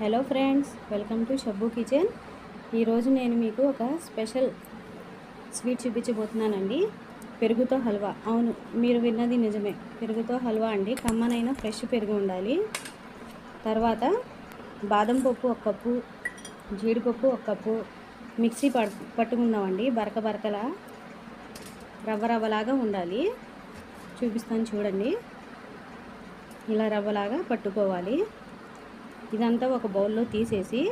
Hello friends welcome to Shabbu kitchen. ఈరోజు నేను మీకు ఒక స్పెషల్ స్వీట్ చూపించబోతున్నానండి. పెరుగుతో హల్వా. అవును మీరు విన్నది నిజమే. పెరుగుతో హల్వా అండి. కమ్మనైన ఫ్రెష్ పెరుగు ఉండాలి. తర్వాత బాదం పప్పు ఒక కప్పు జీడిపప్పు ఒక కప్పు మిక్సీ పట్టుకుందామండి. బరక బరకలా రవ్వ రవ్వలాగా ఉండాలి. చూపిస్తాను చూడండి. ఇలా రవ్వలాగా పట్టుకోవాలి. ఇదంతా ఒక బౌల్లో తీసేసి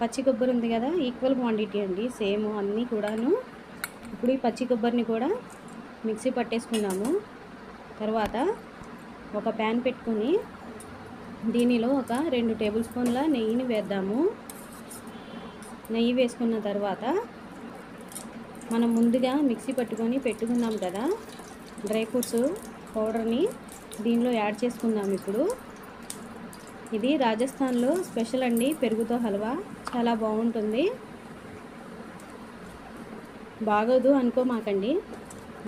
పచ్చి కొబ్బరి ఉంది కదా ఈక్వల్ క్వాంటిటీ అండి. సేమ్ అన్నీ కూడాను. ఇప్పుడు ఈ పచ్చి కొబ్బరిని కూడా మిక్సీ పట్టేసుకున్నాము తర్వాత ఒక ప్యాన్ పెట్టుకొని దీనిలో ఒక రెండు టేబుల్ స్పూన్ల నెయ్యిని వేద్దాము. నెయ్యి వేసుకున్న తర్వాత మనం ముందుగా మిక్సీ పట్టుకొని పెట్టుకున్నాం కదా డ్రై ఫ్రూట్స్ పౌడర్ని దీనిలో యాడ్ చేసుకుందాం ఇప్పుడు. ఇది రాజస్థాన్లో స్పెషల్ అండి పెరుగుతో హల్వా. చాలా బాగుంటుంది. బాగోదు అనుకోమాకండి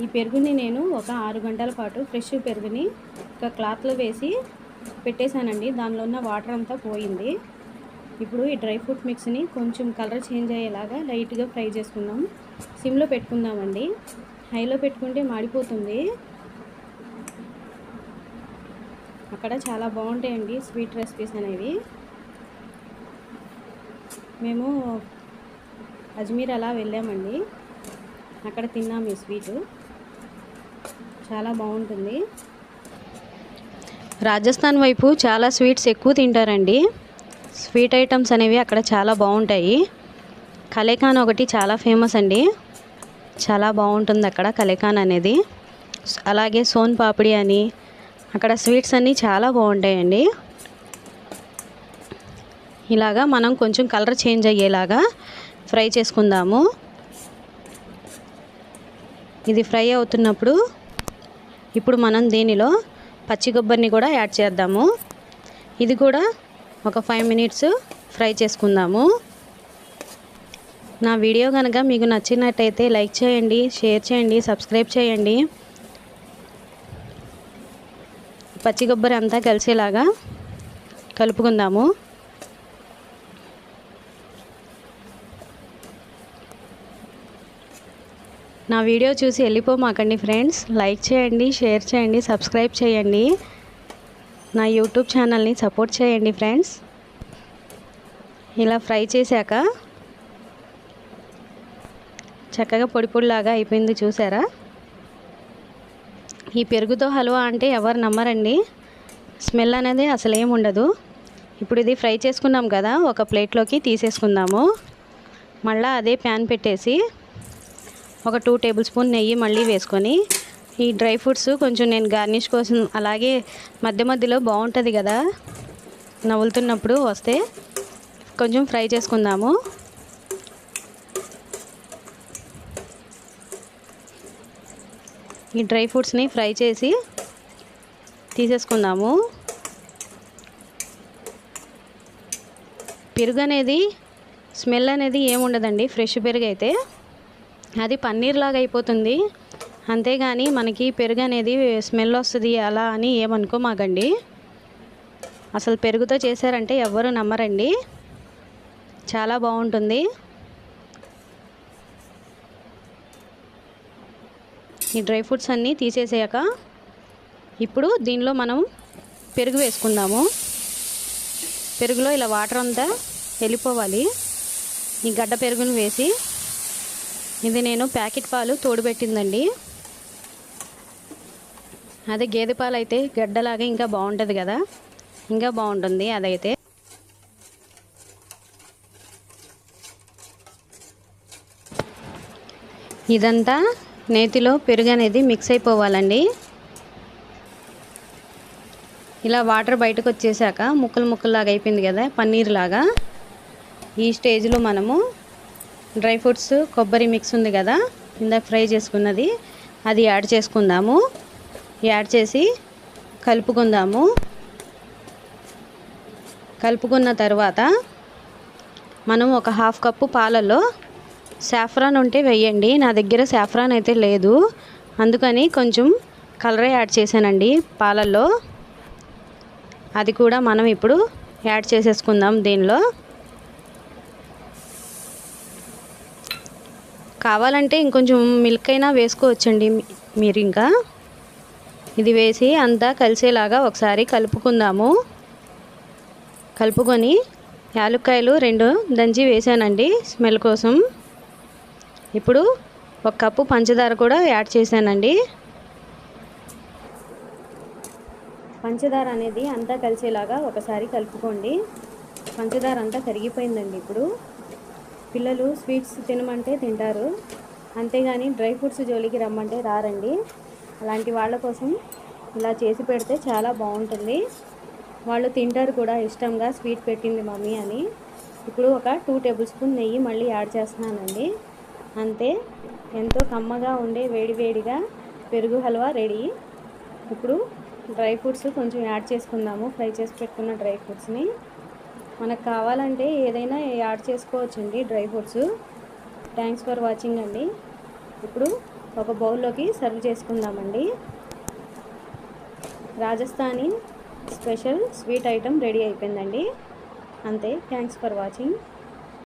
ఈ పెరుగుని నేను ఒక ఆరు గంటల పాటు ఫ్రెష్ పెరుగుని ఒక క్లాత్లో వేసి పెట్టేశానండి. దానిలో ఉన్న వాటర్ అంతా పోయింది. ఇప్పుడు ఈ డ్రై ఫ్రూట్ మిక్స్ని కొంచెం కలర్ చేంజ్ అయ్యేలాగా లైట్గా ఫ్రై చేసుకుందాం. సిమ్లో పెట్టుకుందామండి. హైలో పెట్టుకుంటే మాడిపోతుంది. అక్కడ చాలా బాగుంటాయండి స్వీట్ రెసిపీస్ అనేవి. మేము అజ్మీర్ అలా వెళ్ళామండి. అక్కడ తిన్నాం ఈ స్వీటు. చాలా బాగుంటుంది. రాజస్థాన్ వైపు చాలా స్వీట్స్ ఎక్కువ తింటారండి. స్వీట్ ఐటమ్స్ అనేవి అక్కడ చాలా బాగుంటాయి. కలేకాన్ ఒకటి చాలా ఫేమస్ అండి. చాలా బాగుంటుంది అక్కడ కలేకాన్ అనేది. అలాగే సోన్ పాపిడి అని అక్కడ స్వీట్స్ అన్నీ చాలా బాగుంటాయండి. ఇలాగా మనం కొంచెం కలర్ చేంజ్ అయ్యేలాగా ఫ్రై చేసుకుందాము. ఇది ఫ్రై అవుతున్నప్పుడు ఇప్పుడు మనం దీనిలో పచ్చి కొబ్బరిని కూడా యాడ్ చేద్దాము. ఇది కూడా ఒక ఫైవ్ మినిట్స్ ఫ్రై చేసుకుందాము. నా వీడియో కనుక మీకు నచ్చినట్టయితే లైక్ చేయండి షేర్ చేయండి సబ్స్క్రైబ్ చేయండి. పచ్చి కొబ్బరి అంతా కలిసేలాగా కలుపుకుందాము. నా వీడియో చూసి వెళ్ళిపోమాకండి ఫ్రెండ్స్. లైక్ చేయండి షేర్ చేయండి సబ్స్క్రైబ్ చేయండి. నా యూట్యూబ్ ఛానల్ని సపోర్ట్ చేయండి ఫ్రెండ్స్. ఇలా ఫ్రై చేశాక చక్కగా పొడి పొడిలాగా అయిపోయింది చూసారా? ఈ పెరుగుతో హల్వా అంటే ఎవరు నమ్మరండి. స్మెల్ అనేది అసలు ఉండదు. ఇప్పుడు ఇది ఫ్రై చేసుకున్నాం కదా ఒక ప్లేట్లోకి తీసేసుకుందాము. మళ్ళీ అదే ప్యాన్ పెట్టేసి ఒక టూ టేబుల్ స్పూన్ నెయ్యి మళ్ళీ వేసుకొని ఈ డ్రై ఫ్రూట్స్ కొంచెం నేను గార్నిష్ కోసం అలాగే మధ్య మధ్యలో బాగుంటుంది కదా నవ్వులుతున్నప్పుడు వస్తే కొంచెం ఫ్రై చేసుకుందాము. ఈ డ్రై ఫ్రూట్స్ని ఫ్రై చేసి తీసేసుకుందాము. పెరుగు అనేది స్మెల్ అనేది ఏముండదండి ఫ్రెష్ పెరుగు అయితే. అది పన్నీర్ లాగా అయిపోతుంది. అంతేగాని మనకి పెరుగు అనేది స్మెల్ వస్తుంది అలా అని ఏమనుకోమాకండి. అసలు పెరుగుతో చేశారంటే ఎవరు నమ్మరండి. చాలా బాగుంటుంది. ఈ డ్రై ఫ్రూట్స్ అన్నీ తీసేసాక ఇప్పుడు దీనిలో మనం పెరుగు వేసుకుందాము. పెరుగులో ఇలా వాటర్ అంతా వెళ్ళిపోవాలి. ఈ గడ్డ పెరుగును వేసి ఇది నేను ప్యాకెట్ పాలు తోడుపెట్టిందండి. అదే గేదె పాలు అయితే గడ్డలాగా ఇంకా బాగుంటుంది కదా. ఇంకా బాగుంటుంది అదైతే. ఇదంతా నేతిలో పెరుగు అనేది మిక్స్ అయిపోవాలండి ఇలా వాటర్ బయటకు వచ్చేసాక ముక్కలు ముక్కల్లాగా అయిపోయింది కదా పన్నీర్ లాగా ఈ స్టేజ్లో మనము డ్రై ఫ్రూట్స్ కొబ్బరి మిక్స్ ఉంది కదా ఇందాక ఫ్రై చేసుకున్నది అది యాడ్ చేసుకుందాము. యాడ్ చేసి కలుపుకుందాము. కలుపుకున్న తర్వాత మనం ఒక హాఫ్ కప్పు పాలలో సాఫ్రాన్ ఉంటే వేయండి. నా దగ్గర సాఫ్రాన్ అయితే లేదు. అందుకని కొంచెం కలర్ యాడ్ చేశానండి పాలల్లో. అది కూడా మనం ఇప్పుడు యాడ్ చేసేసుకుందాం దీనిలో. కావాలంటే ఇంకొంచెం మిల్క్ అయినా వేసుకోవచ్చండి మీరు ఇంకా. ఇది వేసి అంతా కలిసేలాగా ఒకసారి కలుపుకుందాము. కలుపుకొని యాలుక్కాయలు రెండు దంచి వేసానండి స్మెల్ కోసం. ఇప్పుడు ఒక కప్పు పంచదార కూడా యాడ్ చేశానండి. పంచదార అనేది అంతా కలిసేలాగా ఒకసారి కలుపుకోండి. పంచదార అంతా కరిగిపోయిందండి ఇప్పుడు. పిల్లలు స్వీట్స్ తినమంటే తింటారు. అంతేగాని డ్రై ఫ్రూట్స్ జోలికి రమ్మంటే రారండి. అలాంటి వాళ్ళ కోసం ఇలా చేసి పెడితే చాలా బాగుంటుంది. వాళ్ళు తింటారు కూడా ఇష్టంగా స్వీట్ పెట్టింది మమ్మీ అని. ఇప్పుడు ఒక టూ టేబుల్ స్పూన్ నెయ్యి మళ్ళీ యాడ్ చేస్తున్నానండి. అంతే ఎంతో కమ్మగా ఉండే వేడివేడిగా పెరుగు హల్వా రెడీ. ఇప్పుడు డ్రై ఫ్రూట్స్ కొంచెం యాడ్ చేసుకుందాము. ఫ్రై చేసి పెట్టుకున్న డ్రై ఫ్రూట్స్ని. మనకు కావాలంటే ఏదైనా యాడ్ చేసుకోవచ్చండి dry fruits. Thanks for watching అండి. ఇప్పుడు ఒక బౌల్లోకి సర్వ్ చేసుకుందామండి. Rajasthani special sweet item ready అయిపోయిందండి. అంతే. Thanks for watching.